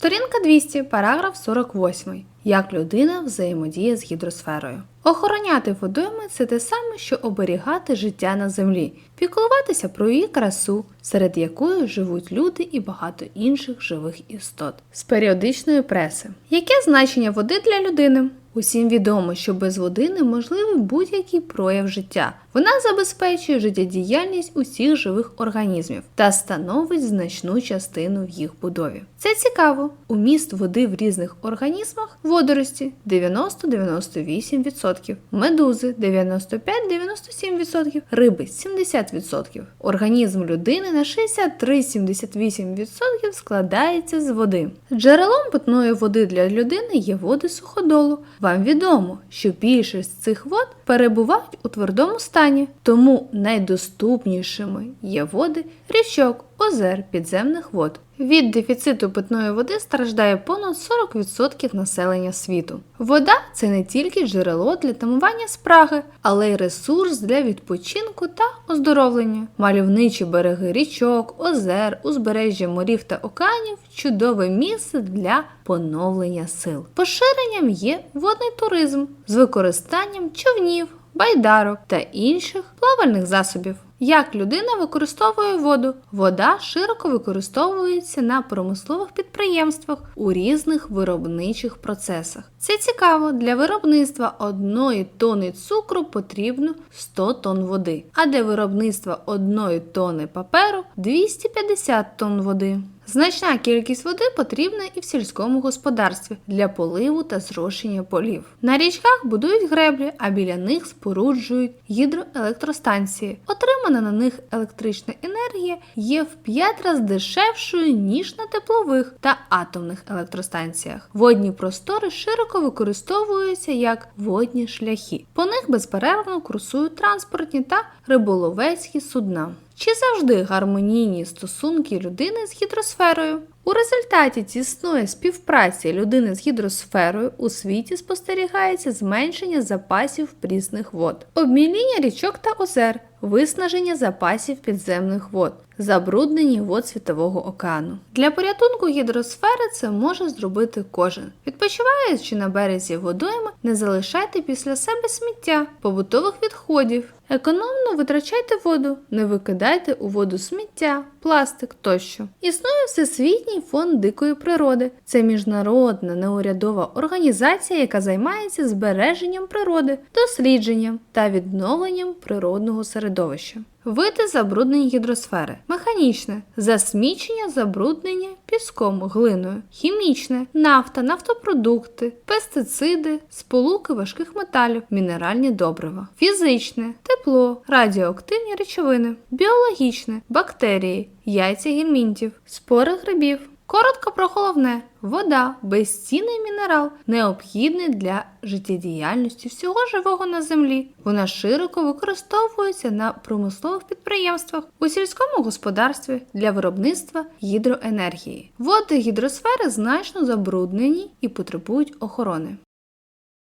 Сторінка 200, параграф 48. Як людина взаємодіє з гідросферою. Охороняти водойми це те саме, що оберігати життя на землі, піклуватися про її красу, серед якої живуть люди і багато інших живих істот. З періодичної преси. Яке значення води для людини? Усім відомо, що без води неможливий будь-який прояв життя. Вона забезпечує життєдіяльність усіх живих організмів та становить значну частину в їх будові. Це цікаво. Уміст води в різних організмах водорості 90-98%, медузи 95-97%, риби 70%. Організм людини на 63-78% складається з води. Джерелом питної води для людини є води суходолу. Вам відомо, що більшість цих вод перебувають у твердому стані, тому найдоступнішими є води річок, озер, підземних вод. Від дефіциту питної води страждає понад 40% населення світу. Вода це не тільки джерело для тамування спраги, але й ресурс для відпочинку та оздоровлення. Мальовничі береги річок, озер, узбережжя морів та океанів чудове місце для поновлення сил. Поширенням є водний туризм з використанням човнів, байдарок та інших плавальних засобів. Як людина використовує воду? Вода широко використовується на промислових підприємствах у різних виробничих процесах. Це цікаво, для виробництва одної тони цукру потрібно 100 тонн води, а для виробництва одної тони паперу 250 тонн води. Значна кількість води потрібна і в сільському господарстві для поливу та зрошення полів. На річках будують греблі, а біля них споруджують гідроелектростанції. Отримана на них електрична енергія є в 5 разів дешевшою, ніж на теплових та атомних електростанціях. Водні простори широко використовуються як водні шляхи. По них безперервно курсують транспортні та риболовецькі судна. Чи завжди гармонійні стосунки людини з гідросферою? У результаті тісної співпраці людини з гідросферою у світі спостерігається зменшення запасів прісних вод, обміління річок та озер, виснаження запасів підземних вод, забруднення вод Світового океану. Для порятунку гідросфери це може зробити кожен. Відпочиваючи на березі водойми, не залишайте після себе сміття, побутових відходів. Економно витрачайте воду, не викидайте у воду сміття, пластик тощо. Існує Всесвітній фонд дикої природи. Це міжнародна неурядова організація, яка займається збереженням природи, дослідженням та відновленням природного середовища. Види забруднень гідросфери: механічне. Засмічення забруднення піском, глиною, хімічне, нафта, нафтопродукти, пестициди, сполуки важких металів, мінеральні добрива, фізичне, тепло, радіоактивні речовини, біологічне, бактерії, яйця гельмінтів, спори грибів. Коротко про головне: вода безцінний мінерал, необхідний для життєдіяльності всього живого на землі. Вона широко використовується на промислових підприємствах, у сільському господарстві для виробництва гідроенергії. Води гідросфери значно забруднені і потребують охорони.